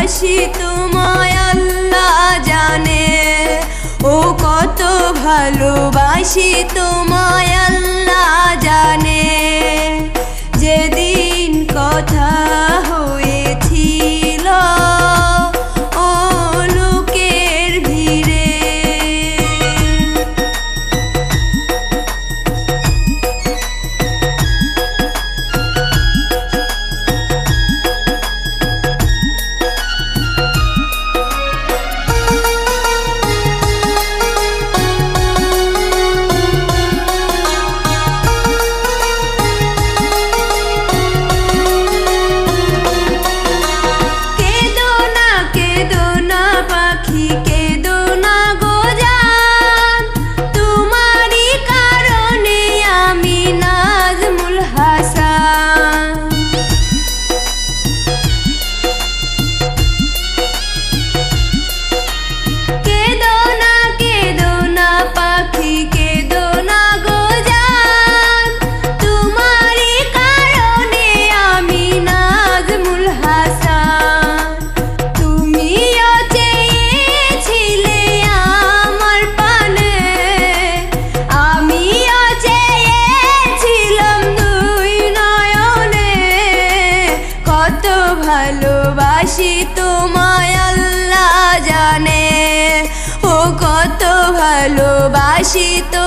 ভালোবাসি তোমায় আল্লাহ জানে। ও কত ভালোবাসি তোমায় আল্লাহ ভালোবাসি তোমায় আল্লাহ জানে। ও কত ভালোবাসি তোমায়